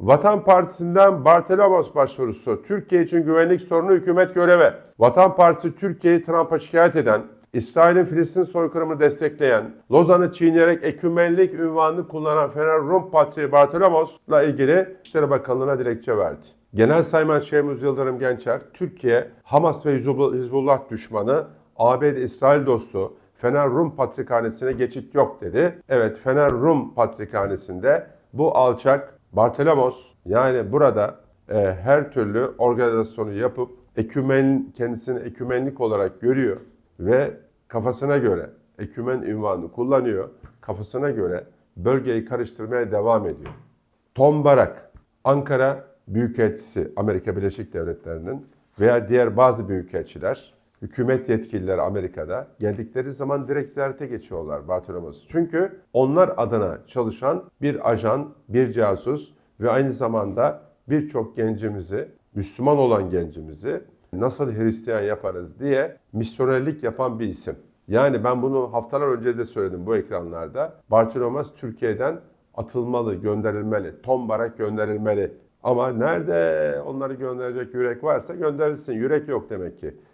Vatan Partisi'nden Bartolomos başvurusu. Türkiye için güvenlik sorunu hükümet göreve. Vatan Partisi Türkiye'yi Trump'a şikayet eden, İsrail'in Filistin soykırımını destekleyen, Lozan'ı çiğneyerek ekümenlik ünvanını kullanan Fener Rum Patriği Bartolomos'la ilgili İçişleri Bakanlığı'na dilekçe verdi. Genel Sayman Şehmuz Yıldırım Gençer, Türkiye, Hamas ve Hizbullah düşmanı, ABD İsrail dostu, Fener Rum Patrikhanesi'ne geçit yok dedi. Evet Fener Rum Patrikhanesi'nde bu alçak Bartolomos yani burada e, her türlü organizasyonu yapıp ekümen kendisini ekümenlik olarak görüyor ve kafasına göre ekümen ünvanını kullanıyor. Kafasına göre bölgeyi karıştırmaya devam ediyor. Tom Barak, Ankara Büyükelçisi Amerika Birleşik Devletleri'nin veya diğer bazı büyükelçiler, hükümet yetkilileri Amerika'da geldikleri zaman direkt ziyarete geçiyorlar Bartolomos'u. Çünkü onlar adına çalışan bir ajan, bir casus ve aynı zamanda birçok gencimizi, Müslüman olan gencimizi nasıl Hristiyan yaparız diye misyonerlik yapan bir isim. Yani ben bunu haftalar önce de söyledim bu ekranlarda. Bartolomos Türkiye'den atılmalı, gönderilmeli. Tom Barak gönderilmeli. Ama nerede onları gönderecek yürek varsa gönderilsin. Yürek yok demek ki.